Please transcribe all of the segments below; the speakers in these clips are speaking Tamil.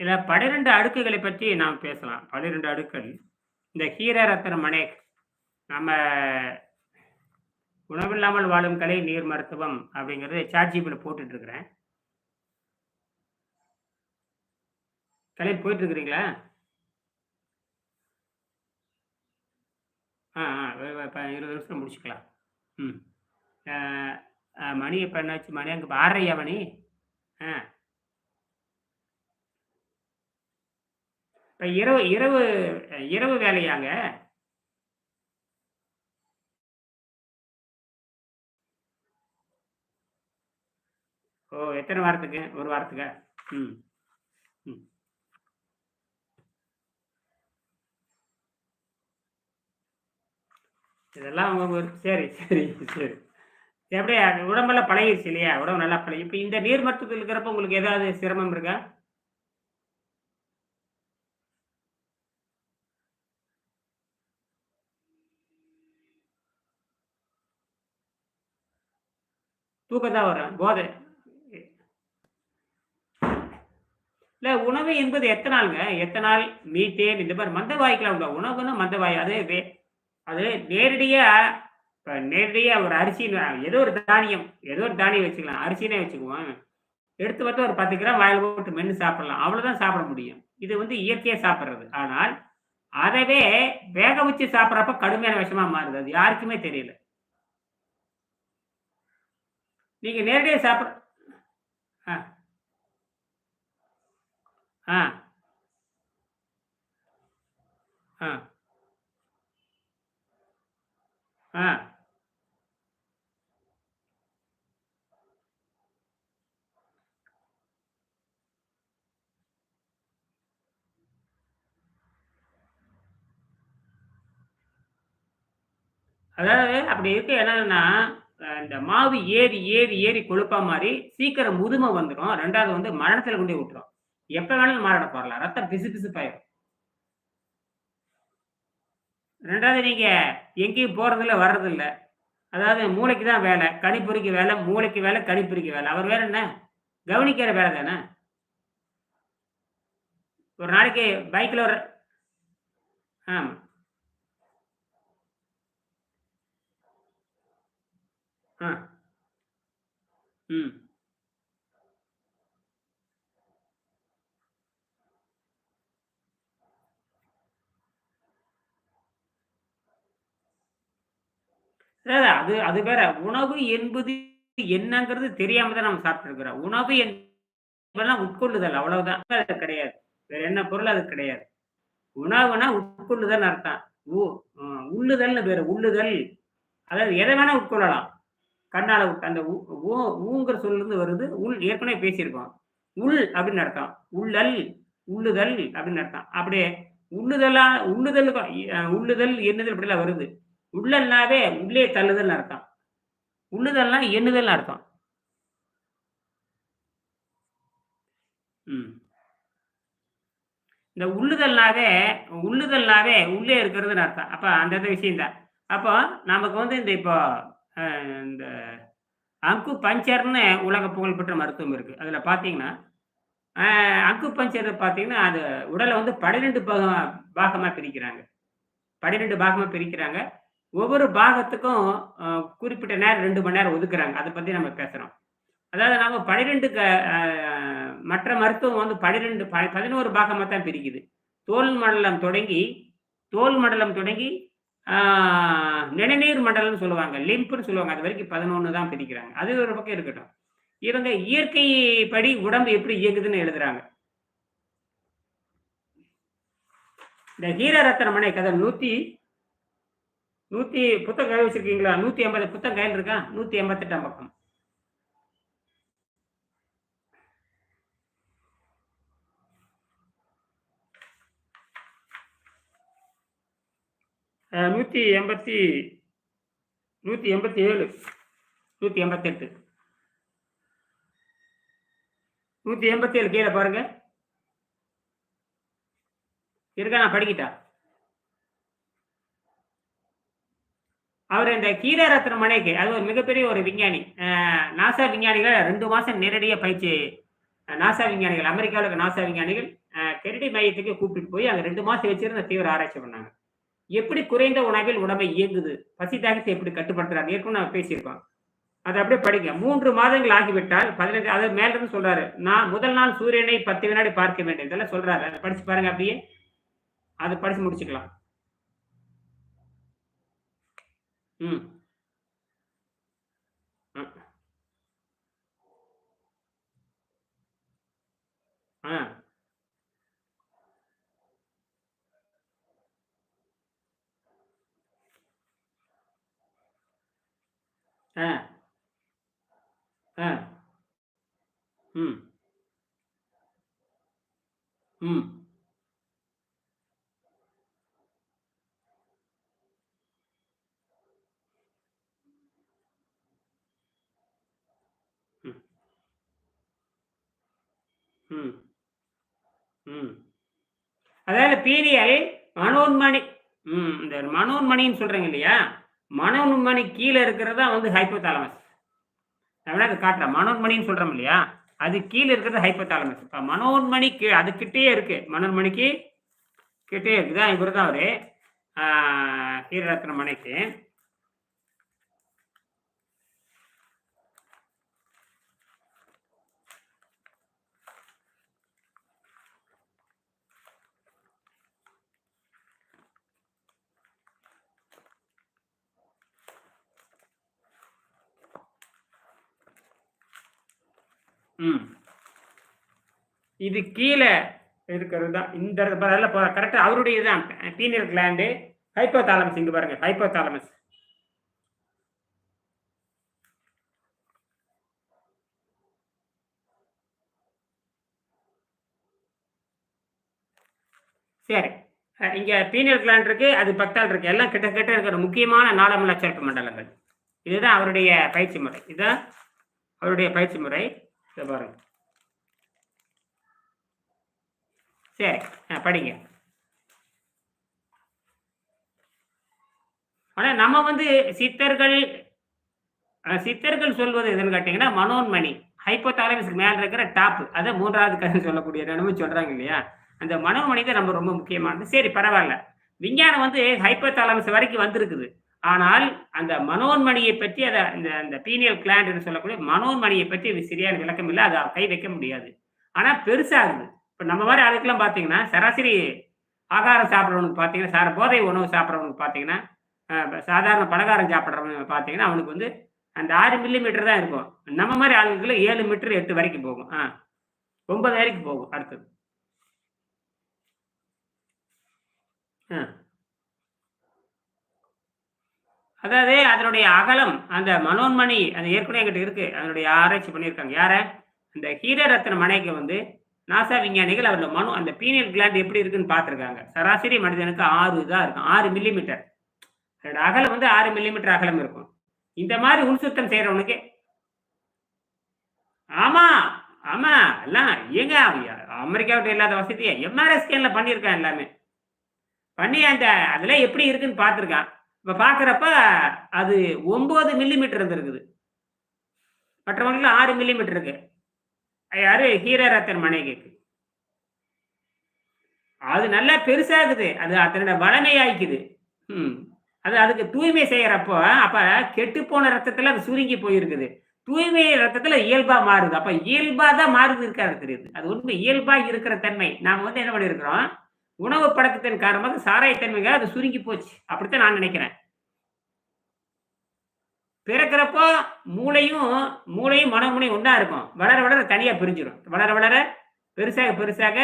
இதில் பனிரெண்டு அடுக்குகளை பற்றி நாம் பேசலாம். 12 அடுக்கள். இந்த ஹீர ரத்ன மனேக் நம்ம "உணவில்லாமல் வாழும் கலை நீர் மருத்துவம்" அப்படிங்கிறது ChatGPTல போட்டுட்டு இருக்கிறேன். கலை போயிட்டு இருக்கிறீங்களா? ஆ, ஆ. இருபது நிமிஷம் முடிச்சுக்கலாம். ம். மணி இப்போ என்னாச்சு? மணி அங்கே 6:30யா மணி? ஆ. இப்ப இரவு இரவு இரவு வேலையாங்க? ஓ! எத்தனை வாரத்துக்கு? ஒரு வாரத்துக்கு ம். ம். இதெல்லாம் அவங்க ஒரு சரி, சரி, சரி. எப்படி உடம்பெல்லாம் பழகிருச்சு இல்லையா? உடம்பு நல்லா பழகி இப்போ இந்த நீர் இருக்கிறப்ப உங்களுக்கு ஏதாவது சிரமம் இருக்கா? தூக்கம் தான் வரும். போதை இல்லை இல்ல உணவு என்பது எத்தனால்ங்க? எத்தனால், மீத்தேன் இந்த மாதிரி மந்த வாய்க்கலாம் உண்டா? உணவுன்னா மந்தவாயு. அது வே அது நேரடியா இப்ப நேரடியா ஒரு அரிசி ஏதோ ஒரு தானியம், ஏதோ ஒரு தானியம் வச்சுக்கலாம். அரிசினே வச்சுக்குவோம். எடுத்து பார்த்து ஒரு 10 கிராம் வாயில் போட்டு மென்று சாப்பிடலாம். அவ்வளோதான் சாப்பிட முடியும். இது வந்து இயற்கையா சாப்பிடுறது. ஆனால், அதவே வேக வச்சு சாப்பிட்றப்ப கடுமையான விஷமா மாறுது. அது யாருக்குமே தெரியல. நீங்க நேரடியாக சாப்பிட ஆ. ஆ. ஆ. ஆ. அதாவது அப்படி இருக்க என்னன்னா, இந்த மாவு ஏறி, ஏறி, ஏறி கொழுப்பா மாதிரி சீக்கிரம் முதுமை வந்துடும் ரெண்டாவது வந்து மரணத்தில் கொண்டு விட்டுரும். எப்ப வேணாலும் மரணம் போடலாம் ரத்தம் பிசு பிசுப்பாயிரும். ரெண்டாவது நீங்க எங்கேயும் போறதில்ல, வர்றதில்ல. அதாவது மூளைக்கு தான் வேலை. கணிப்பொறிக்கு வேலை, மூளைக்கு வேலை, கணிப்பொறிக்கு வேலை. அவர் வேற என்ன? கவனிக்கிற வேலை தானே! ஒரு நாளைக்கு பைக்கில் ஒரு ஆமாம் ஆ. ம். அது அது வேற. உணவு என்பது என்னங்கிறது தெரியாம தான் நம்ம சாப்பிட்டுருக்கிறோம் உணவு என்பதெல்லாம் உட்கொள்ளுதல் அவ்வளவுதான். அது கிடையாது. வேற என்ன பொருள் அது கிடையாது. உணவுனா உட்கொள்ளுதல்னு அர்த்தம். உ உள்ளுதல்னு பேரு. உள்ளுதல். அதாவது எதை வேணா உட்கொள்ளலாம். கண்ணால அந்த ஊ ஊங்கிற சொல்லிருந்து வருது. உள் ஏற்கனவே பேசியிருக்கோம். உள் அப்படின்னு அர்த்தம். உள்ளல், உள்ளுதல் அப்படின்னு அர்த்தம். அப்படியே உள்ளுதலா உள்ளுதல் உள்ளுதல், எண்ணுதல் இப்படிலாம் வருது. உள்ளல்னாவே உள்ளே தள்ளுதல்னு அர்த்தம். உள்ளுதல்னா எண்ணுதல்னு அர்த்தம். ம். இந்த உள்ளுதல்னாவே உள்ளுதல்னாவே உள்ளே இருக்கிறதுன்னு அர்த்தம். அப்ப அந்த விஷயம் தான். அப்போ நமக்கு வந்து இந்த இப்போ இந்த அங்கு பஞ்சர்ன்னு உலக புகழ்பெற்ற மருத்துவம் இருக்குது அதில் பார்த்தீங்கன்னா, அங்கு பஞ்சர் பார்த்தீங்கன்னா, அது உடலை வந்து பனிரெண்டு பாகம் பாகமாக பிரிக்கிறாங்க. பனிரெண்டு பாகமாக பிரிக்கிறாங்க. ஒவ்வொரு பாகத்துக்கும் குறிப்பிட்ட நேரம் ரெண்டு மணி நேரம் ஒதுக்குறாங்க. அதை பற்றி நம்ம பேசுகிறோம் அதாவது நாம 12 க மற்ற மருத்துவம் வந்து 12 ப பதினோரு பாகமாக தான் பிரிக்குது. தோல் மண்டலம் தொடங்கி தோல் மண்டலம் தொடங்கி நிணநீர் மண்டலம்னு சொல்லுவாங்க. லிம்புன்னு சொல்லுவாங்க. அது வரைக்கும் பதினொன்று தான் பிரிக்கிறாங்க. அது ஒரு பக்கம் இருக்கட்டும். இவங்க இயற்கை படி உடம்பு எப்படி இயங்குதுன்னு எழுதுறாங்க. இந்த ஹீர ரத்ன மனேக் அத 100 100 புத்தகம் கையில வச்சிருக்கீங்களா? 180 நூற்றி எண்பத்தி நூற்றி எண்பத்தி ஏழு நூற்றி எண்பத்தெட்டு நூற்றி எண்பத்தி ஏழு கீழே பாருங்க. இருக்கா? நான் படிக்கட்டா? அவர் இந்த கீரை ரத்ன மனைக்கு அது ஒரு மிகப்பெரிய ஒரு விஞ்ஞானி. நாசா விஞ்ஞானிகள் ரெண்டு மாதம் நேரடியாக பயிற்சி நாசா விஞ்ஞானிகள், அமெரிக்காவில் இருக்க நாசா விஞ்ஞானிகள், கெரடி மையத்துக்கு கூப்பிட்டு போய் அங்கே ரெண்டு மாதம் வச்சிருந்து தீவிர ஆராய்ச்சி பண்ணாங்க எப்படி குறைந்த உணவில் உடம்பை இயங்குது? பசி தாகத்தை எப்படி கட்டுப்படுத்துறாங்க? ஏற்கனவே நம்ம பேசியிருக்கோம். அதை அப்படியே படிங்க. மூன்று மாதங்கள் ஆகிவிட்டால் பதினஞ்சு அது மேலிருந்து சொல்றாரு நான் முதல் நாள் சூரியனை பத்து வினாடி பார்க்க வேண்டும். இதெல்லாம் சொல்றாரு. அதை படிச்சு பாருங்க அப்படியே. அதை படிச்சு முடிச்சுக்கலாம். ம். ம். ஆ. ஆ. ஆ. ம். ம். ம். ம். ம். அதாவது பீரியல் மனோன்மணி ம் இந்த மனோன்மணின்னு சொல்றீங்க இல்லையா? மனோன்மணி கீழே இருக்கிறது தான் வந்து ஹைப்போதாலமஸ் நான் வேணா காட்டுறேன் மனோன்மணின்னு சொல்றோம் இல்லையா? அது கீழே இருக்கிறது ஹைப்போதாலமஸ் இப்போ மனோன்மணி கீழே அது கிட்டேயே இருக்கு. மனோன்மணிக்கு கிட்டே இருக்குதான் இவர் தான் அவரு ஹீரரத்ன மனைக்கு இது கீழே இருக்கிறது? தான் இந்த பதில் கரெக்டாக அவருடைய தான் பீனியல் கிளாண்டு ஹைப்போதாலமஸ் இங்க பாருங்க ஹைப்போதாலமஸ் சரி. இங்கே இங்க பீனியல் கிளாண்ட் இருக்கு அது பக்தால் இருக்கு. எல்லாம் கிட்ட கிட்ட இருக்கிற முக்கியமான நாளமுள்ள சிறப்பு மண்டலங்கள். இதுதான் அவருடைய பயிற்சி முறை. இதுதான் அவருடைய பயிற்சி முறை. இதை பாருங்க. சரி ஆ, படிங்க. ஆனால் நம்ம வந்து சித்தர்கள் சித்தர்கள் சொல்வது எதுன்னு கேட்டிங்கன்னா மனோன்மணி. ஹைப்போதாலமஸ்க்கு மேலே இருக்கிற டாப் அதை மூன்றாவது கதை சொல்லக்கூடிய என்னமோ சொல்கிறாங்க இல்லையா? அந்த மனோன்மணி தான் நம்ம ரொம்ப முக்கியமானது. சரி பரவாயில்ல. விஞ்ஞானம் வந்து ஹைப்போதாலமஸ் வரைக்கும் வந்திருக்குது. ஆனால் அந்த மனோன்மணியை பற்றி அதை இந்த அந்த பீனியல் கிளாண்ட் என்று சொல்லக்கூடிய மனோன்மணியை பற்றி சரியான விளக்கம் இல்லை அதை கை வைக்க முடியாது. ஆனா பெருசாகுது இப்போ நம்ம மாதிரி ஆளுக்கெல்லாம் பார்த்தீங்கன்னா சராசரி ஆகாரம் சாப்பிட்றவனுக்கு பார்த்தீங்கன்னா சார போதை உணவு சாப்பிட்றவனுக்கு பார்த்தீங்கன்னா சாதாரண பலகாரம் சாப்பிட்றவங்க பார்த்தீங்கன்னா அவனுக்கு வந்து அந்த ஆறு மில்லி மீட்டர் தான் இருக்கும். நம்ம மாதிரி ஆளுகளுக்கு ஏழு மீட்டர் எட்டு வரைக்கும் போகும். ஆ ஒன்பது வரைக்கும் போகும் அடுத்தது. ஆ. அதாவது அதனுடைய அகலம் அந்த மனோன்மணி அது ஏற்கனவே எங்கிட்ட இருக்கு. அதனுடைய ஆராய்ச்சி பண்ணியிருக்காங்க. யார? அந்த ஹீரரத்ன மனைக்கு வந்து நாசா விஞ்ஞானிகள் அவரோட மனு அந்த பீனியல் கிளாண்ட் எப்படி இருக்குன்னு பார்த்துருக்காங்க. சராசரி மனிதனுக்கு ஆறு இதாக இருக்கும். ஆறு மில்லிமீட்டர் அதோட அகலம் வந்து ஆறு மில்லிமீட்டர் அகலம் இருக்கும். இந்த மாதிரி உள்சுத்தம் செய்யறவனுக்கு ஆமா ஆமா எல்லாம் எங்க அமெரிக்காவிட்ட இல்லாத வசதியை எம்ஆர்ஐ ஸ்கேன்ல பண்ணியிருக்கான் எல்லாமே. பண்ணி அந்த அதெல்லாம் எப்படி இருக்குன்னு பார்த்துருக்கான். இப்போ பார்க்குறப்ப அது ஒம்பது மில்லிமீட்டர் இருந்திருக்குது. மற்றவங்களுக்கு ஆறு மில்லிமீட்டர் இருக்கு. யாரு? ஹீரரத்தன் மனைவிக்கு. அது நல்லா பெருசாகுது. அது அதனோட வளமையாய்க்குது. ம். அது அதுக்கு தூய்மை செய்யறப்போ அப்ப கெட்டு போன ரத்தத்துல அது சுருங்கி போயிருக்குது. தூய்மை ரத்தத்துல இயல்பா மாறுது. அப்ப இயல்பா தான் மாறுது இருக்கிறது தெரியுது. அது உண்மை. இயல்பா இருக்கிற தன்மை. நாம வந்து என்ன பண்ணிருக்கிறோம்? உணவு பழக்கத்தின் காரணமாக சாராயத்தன்மைகள் அது சுருங்கி போச்சு. அப்படித்தான் நான் நினைக்கிறேன். பிறக்கிறப்போ மூளையும் மூளையும் மனமுனையும் ஒன்றா இருக்கும். வளர வளர தனியாக பிரிஞ்சிடும் வளர வளர பெருசாக பெருசாக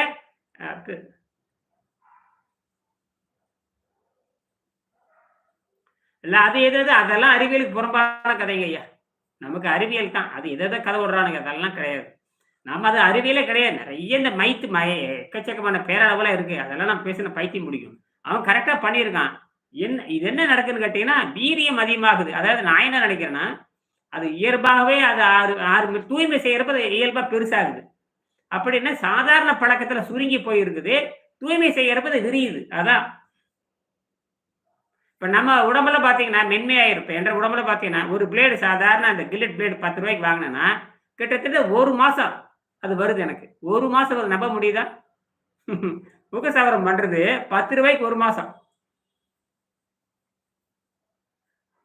இல்லை அது எது எது? அதெல்லாம் அறிவியலுக்கு புறம்பான கதைங்க ஐயா. நமக்கு அறிவியல் தான். அது எதை எதை கதை விடுறானுங்க அதெல்லாம் கிடையாது. நம்ம அது அறிவியலே கிடையாது. நிறைய இந்த மைத்து மய எக்கச்சக்கமான பேரளவுல இருக்கு. அதெல்லாம் நம்ம பேசின பைத்தியம் முடியும் அவன் கரெக்டா பண்ணியிருக்கான். என்ன இது என்ன நடக்குதுன்னு கேட்டீங்கன்னா வீரியம் அதிகமாகுது. அதாவது நான் என்ன நினைக்கிறேன்னா அது இயல்பாகவே அது ஆறு ஆறு தூய்மை செய்யறப்ப அது இயல்பா பெருசாகுது. அப்படின்னா சாதாரண பழக்கத்துல சுருங்கி போயிருக்குது. தூய்மை செய்யறப்ப அது விரியுது. அதான். இப்ப நம்ம உடம்புல பாத்தீங்கன்னா மென்மையா இருப்பேன். என்ற உடம்புல பாத்தீங்கன்னா ஒரு பிளேடு சாதாரண அந்த கில்லட் பிளேடு பத்து ரூபாய்க்கு வாங்கினேன்னா கிட்டத்தட்ட ஒரு மாசம் அது வருது எனக்கு. ஒரு மாசம் அது நம்ப முடியுதா? முகசவரம் பண்றது பத்து ரூபாய்க்கு ஒரு மாசம்.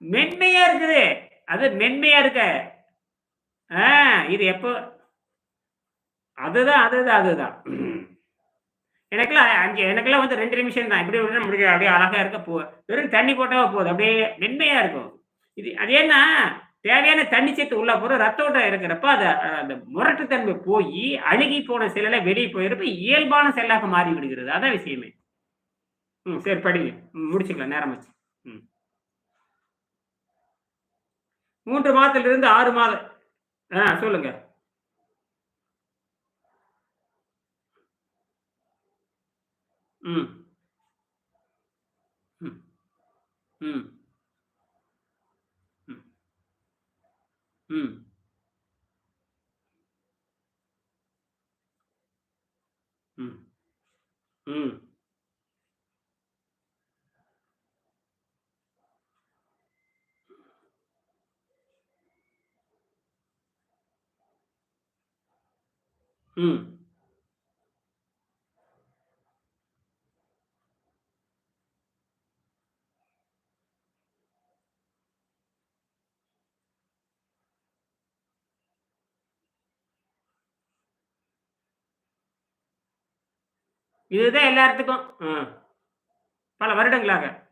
மென்மையா இருக்குது. அது மென்மையா இருக்க. ஆ, இது எப்போ? அதுதான் அதுதான் அதுதான். எனக்குலாம் அஞ்சு எனக்கெல்லாம் வந்து ரெண்டு நிமிஷம் தான். இப்படி விட முடியும் அப்படியே அழகா இருக்க போ வெறும் தண்ணி போட்டாவே போகுது அப்படியே மென்மையா இருக்கும். இது அது ஏன்னா தேவையான தண்ணி சேர்த்து உள்ள போற ரத்த ஓட்டம் இருக்கிறப்ப அது அந்த முரட்டுத்தன்மை போய் அழுகி போன செல்ல வெளியே போயிருப்ப இயல்பான செல்லாக மாறி விடுகிறது அதான் விஷயமே. ம் சரி படிங்க. முடிச்சுக்கலாம். நேரம் வச்சு ம். மூன்று மாதத்திலிருந்து ஆறு மாதம் ஆ சொல்லுங்க. ம். ம். ம். 嗯。嗯。嗯。嗯。இதுதான் எல்லாத்துக்கும் பல வருடங்களாக.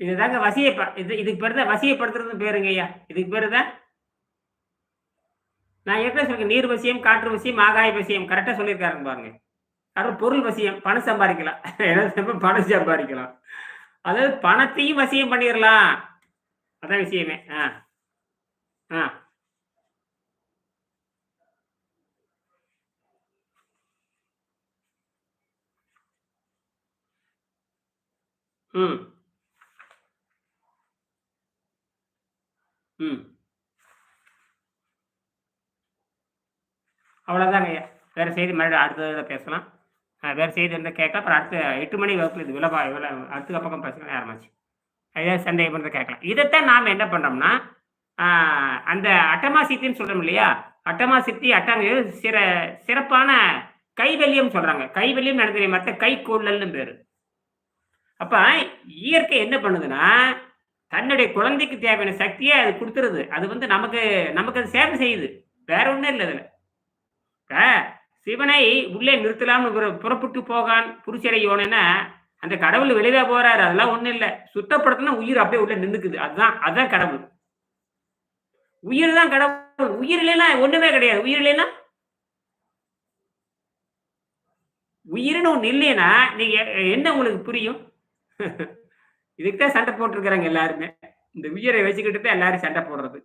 இதுதாங்க வசிய இது இதுக்கு பேர் தான் வசியப்படுத்துறது பேருங்க ஐயா. இதுக்கு பேரு தான் நான் ஏற்கனவே சொல்லிருக்கேன் நீர் வசியம் காற்று வசியம் ஆகாய வசியம். கரெக்டாக சொல்லியிருக்காருங்க பாருங்க. அப்புறம் பொருள் வசியம் பணம் சம்பாதிக்கலாம். என்ன பணம் சம்பாதிக்கலாம். அதாவது பணத்தையும் வசியம் பண்ணிடலாம் அதான் விஷயமே. ஆ. ஆ. ம். அவ்வளோதாங்க ஐயா. வேறு செய்தி மறுபடியும் அடுத்த பேசலாம். வேறு செய்தி இருந்தால் கேட்கலாம். அப்புறம் அடுத்த எட்டு மணி வகுப்பில் இது விளம்பா விள அடுத்த பக்கம் பேசலாம் ஆரம்பிச்சு ஏதாவது சந்தேகம் பண்ணுறது கேட்கலாம். இதைத்தான் நாம் என்ன பண்ணுறோம்னா அந்த அட்டமா சித்தின்னு சொல்கிறோம் இல்லையா? அட்டமா சித்தி அட்டாங்க சிற சிறப்பான கைவல்யம் சொல்கிறாங்க கைவல்யம் நடந்த மற்ற கைக்கோள்ளல்னு பேர். அப்போ இயற்கை என்ன பண்ணுதுன்னா தன்னுடைய குழந்தைக்கு தேவையான சக்தியை அது கொடுத்துருது அது வந்து நமக்கு நமக்கு அது சேவை செய்யுது. வேற ஒன்றும் இல்லை அதில். சிவனை உள்ளே நிறுத்தலாம்னு புற- புறப்பட்டு போகான் புருஷரையோனா அந்த கடவுள் வெளியே போறாரு. அதெல்லாம் ஒண்ணும் இல்லை. சுத்தப்படுத்தினா உயிர் அப்படியே உள்ள நின்றுக்குது அதுதான் அதுதான் கடவுள். உயிர் தான் கடவுள். உயிர் இல்லைன்னா ஒண்ணுமே கிடையாது. உயிர் இல்லைன்னா? உயிர்னு ஒண்ணு இல்லைன்னா நீங்க என்ன உங்களுக்கு புரியும்? இதுக்கு தான் சண்டை போட்டிருக்கிறாங்க எல்லாருமே. இந்த உயிரை வச்சுக்கிட்டு தான் எல்லாரும் சண்டை போடுறது.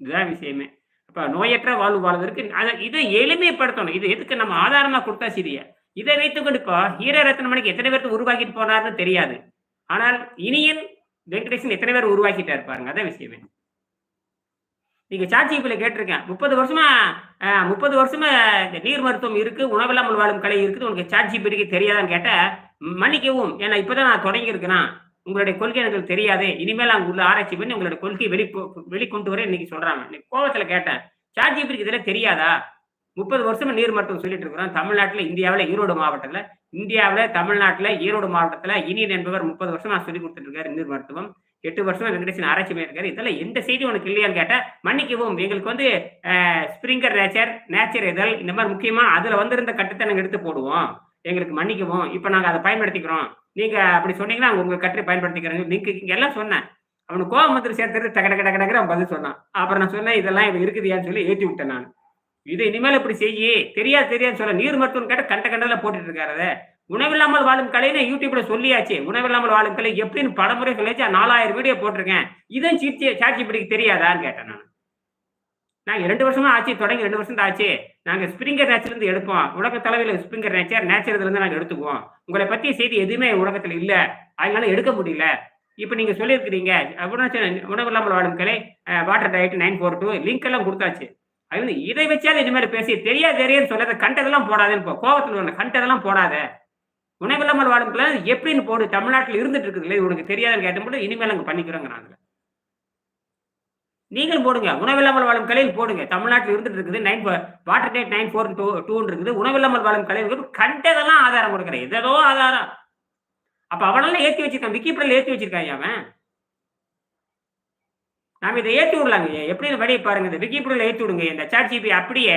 இதுதான் விஷயமே. அப்போ நோயற்ற வாழ்வு வாழ்வதற்கு அதை இதை எளிமைப்படுத்தணும். இது எதுக்கு நம்ம ஆதாரமாக கொடுத்தா சரியா? இதை வைத்துக்கொண்டு இப்போ ஹீர ரத்னமணிக்கு எத்தனை பேர்த்து உருவாக்கிட்டு போனார்னு தெரியாது. ஆனால் இனியும் வெங்கடேசன் எத்தனை பேர் உருவாக்கிட்டாரு பாருங்க. அதான் விஷயமே. நீங்க சாட்சிப்பில கேட்டிருக்கேன். முப்பது வருஷமா முப்பது வருஷமா இந்த நீர் மருத்துவம் இருக்கு உணவில்லாமல் வாழும் கலை இருக்குது. உனக்கு சாட்சிப்பிடிக்கு தெரியாதான்னு கேட்ட மன்னிக்கவும். ஏன்னா இப்பதான் நான் தொடங்கி இருக்கிறேன் உங்களுடைய கொள்கை எனக்கு தெரியாது இனிமேல் அங்க உள்ள ஆராய்ச்சி பண்ணி உங்களுடைய கொள்கை வெளி வெளிக்கொண்டு வர இன்னைக்கு சொல்றாங்க. இன்னைக்கு கோவத்துல கேட்டேன். பிரிக்கு இதெல்லாம் தெரியாதா? முப்பது வருஷமா நீர் மருத்துவம் சொல்லிட்டு இருக்கிறோம். தமிழ்நாட்டுல இந்தியாவில் ஈரோடு மாவட்டத்துல. இந்தியாவில் தமிழ்நாட்டுல ஈரோடு மாவட்டத்துல இனியன் என்பவர் முப்பது வருஷமா சொல்லி கொடுத்துட்டு இருக்காரு நீர் மருத்துவம். எட்டு வருஷமா வெங்கடேசன் ஆராய்ச்சி பண்ணியிருக்காரு. இதெல்லாம் எந்த செய்தி உனக்கு இல்லையான்னு கேட்டா மன்னிக்கவும். எங்களுக்கு வந்து ஸ்ப்ரிங்கர் நேச்சர் நேச்சர் இதழ் இந்த மாதிரி முக்கியமா அதுல வந்திருந்த கட்டத்தை நாங்கள் எடுத்து போடுவோம். எங்களுக்கு மன்னிக்கவும். இப்போ நாங்கள் அதை பயன்படுத்திக்கிறோம். நீங்கள் அப்படி சொன்னீங்கன்னா உங்கள் கட்டை பயன்படுத்திக்கிறேன் நீங்கள் இங்கே எல்லாம் சொன்னேன். அவனுக்கு கோவம் வந்து சேர்த்துட்டு டக டக டக அவன் பதில் சொன்னான். அப்புறம் நான் சொன்னேன் இதெல்லாம் இது இருக்குதியான்னு சொல்லி ஏற்றி விட்டேன் நான். இது இனிமேல் இப்படி செய்யி தெரியாது தெரியாது சொல்ல நீர் மருத்துவம் கேட்ட கண்ட கண்டல போட்டுட்டு இருக்காரு. உணவில்லாமல் வாழும் கலைன்னு யூடியூப்ல சொல்லியாச்சு. உணவில்லாமல் வாழும் கலை எப்படின்னு படமுறை சொல்லியாச்சு நாலாயிரம் வீடியோ போட்டிருக்கேன். இதான் சீர்த்தி சாட்சி பிடிக்க தெரியாதான்னு கேட்டேன் நான். நாங்கள் ரெண்டு வருஷமா ஆச்சு. தொடங்கி ரெண்டு வருஷம் தான் ஆச்சு. நாங்க ஸ்பிரிங்கர் நேச்சர்லேருந்து எடுப்போம். உலக தலைவில் ஸ்ப்ரிங்கர் நேச்சர், நேச்சர் நாங்கள் நாங்க எடுத்துக்குவோம். உங்களை பத்திய செய்தி எதுவுமே உலகத்துல இல்ல. அதனால எடுக்க முடியல. இப்ப நீங்க சொல்லியிருக்கிறீங்க. உணவு இல்லாமல் வாழும் கலை, வாட்டர் டயட் 942 லிங்க் எல்லாம் கொடுத்தாச்சு அது வந்து இதை வச்சாவது இனிமேல் பேசி தெரியாது தெரியாதுன்னு சொல்லாத. கண்டதெல்லாம் போடாதேன்னு போ. கோபத்தில் வந்த கண்டதெல்லாம் போடாத. உணவில்லாமல் வாழும் கலை எப்படின்னு போடு. தமிழ்நாட்டில் இருந்துட்டு இருக்குதுல்ல. உனக்கு தெரியாதுன்னு கேட்டபோது இனிமேல் நாங்க பண்ணிக்கிறோங்கிறாங்க. நீங்களும் போடுங்க. உணவில்லாமல் வாழும் கலையில் போடுங்க. தமிழ்நாட்டில் இருந்துட்டு இருக்குது. நைன் வாட்டர் டேட் 942 இருக்குது. உணவில்லாமல் வாழும் கலையில் கண்டதெல்லாம் ஆதாரம் கொடுக்குறேன் எதோ ஆதாரம். அப்ப அவனெல்லாம் ஏற்றி வச்சிருக்கான். விக்கிபீடியால ஏற்றி வச்சிருக்காங்க அவன். நாம இதை ஏற்றி விடலாங்க. எப்படி வழியை பாருங்க. இந்த விக்கிபீடியால ஏற்றி விடுங்க. இந்த சாட் ஜிபி அப்படியே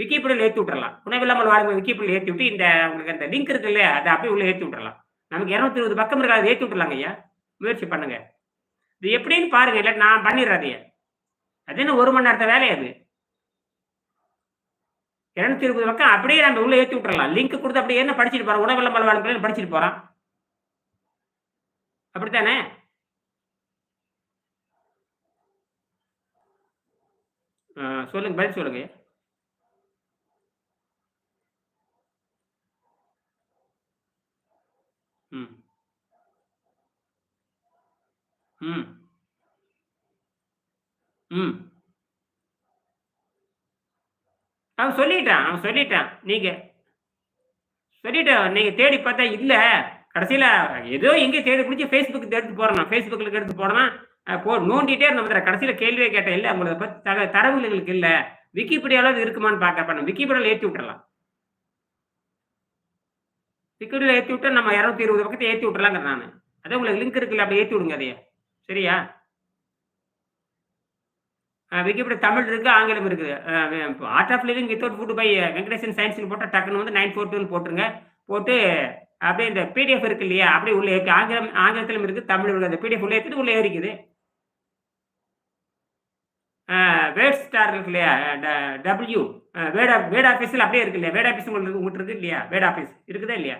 விக்கிபீடியால ஏற்றி விட்டுறலாம். உணவில்லாமல் வாழும் விக்கிபீடியால ஏற்றி விட்டு இந்த உங்களுக்கு அந்த லிங்க் இருக்கு இல்லையா? அதை அப்படியே உள்ள ஏற்றி விட்டுறலாம். நமக்கு 220 பக்கம் இருக்கு. ஏற்றி ஏத்தி ஐயா. முயற்சி பண்ணுங்க. இது எப்படின்னு பாருங்க. இல்லை நான் பண்ணிடுறேன் அது என்ன ஒரு மணி நேரத்தை வேலை அது. 220 பக்கம் அப்படியே நம்ம உள்ள ஏற்றி விட்டுறலாம். லிங்க் கொடுத்து அப்படியே என்ன படிச்சுட்டு போறோம் உணவு விளம்பரம் கலைன்னு படிச்சுட்டு போறான். அப்படித்தானே? ஆ சொல்லுங்க. பதில் சொல்லுங்க. ம். ம். ம். அவன் சொல்லிட்டான். அவன் சொல்லிட்டான். நீங்க சொல்லிட்டான். நீங்க தேடி பார்த்தா இல்ல. கடைசியில ஏதோ எங்கேயோ தேடி பிடிச்சி ஃபேஸ்புக் எடுத்து போடுறான். ஃபேஸ்புக்கில் எடுத்து போடணும் போ நோண்டிட்டே இருந்த பாத்துக்க. கடைசியில கேள்வியே கேட்டேன். இல்ல உங்களை பத்தி தக தரவு எங்களுக்கு இல்ல. விக்கிபீடியாவில் இது இருக்குமான்னு பார்க்க நம்ம விக்கிபீடியாவில் ஏற்றி விட்டுறலாம். விக்கிபீடியாவில் ஏற்றி விட்டா நம்ம இரநூத்தி இருபது பக்கத்தை ஏற்றி விட்டுறலாங்கிற நான் அதான் உங்களுக்கு லிங்க் இருக்குல்ல. அப்படி ஏற்றி விடுங்க அதையே சரியா? விக்கிபீடியா தமிழ் இருக்குது ஆங்கிலம் இருக்குது. A art of living without food by Venkatesan சயின்ஸ்னு போட்டால் டக்குனு வந்து 942ன்னு போட்டுருங்க. போட்டு அப்படியே இந்த பிடிஎஃப் இருக்கு இல்லையா? அப்படியே உள்ளே இருக்குது ஆங்கிலம் ஆங்கிலத்திலும் இருக்குது தமிழ் இருக்குது அந்த பிடிஎஃப் உள்ளே ஏத்திட்டு உள்ளே இருக்குது வேர்ட் ஸ்டார் இருக்கு இல்லையா? ட டபிள்யூ வேர்ட் ஆப் வேர்ட் ஆஃபீஸில் அப்படியே இருக்கு இல்லையா? வேர்ட் ஆஃபீஸ் உங்களுக்கு உங்கள்கிட்ட இருக்குது இல்லையா? வேர்ட் ஆஃபீஸ் இருக்குதா இல்லையா?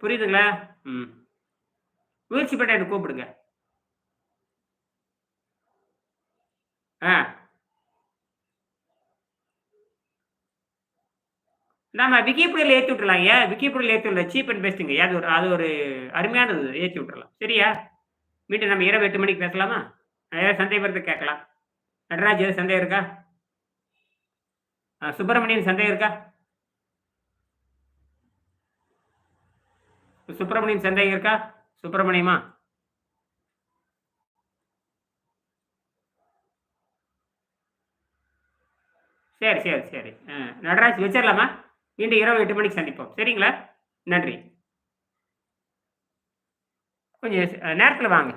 புரியுதுங்களா? ம். முயற்சி பண்ணி என்ன கூப்பிடுங்க. ஆ. நாம விக்கிபீடியால ஏத்தி விட்டுறலாம்யா. விக்கிபீடியால ஏத்தி விடலாம். சீப் அண்ட் பெஸ்ட்டுங்கய்யா. அது ஒரு அது ஒரு அருமையானது. ஏத்தி விட்டுறலாம். சரியா? மீண்டும் நம்ம இரவு 8 மணிக்கு பேசலாமா? ஏதாவது சந்தேகம் இருந்தா கேட்கலாம். நடராஜ் ஏதாவது சந்தேகம் இருக்கா? சுப்பிரமணியன் சந்தேகம் இருக்கா? சுப்பிரமணியன் சந்தேகம் இருக்கா? சுப்பிரமணியமா? சரி, சரி, சரி. நடராஜ் வச்சிடலாமா இன்று இரவு எட்டு மணிக்கு சந்திப்போம். சரிங்களா? நன்றி. கொஞ்சம் நேரத்தில் வாங்க.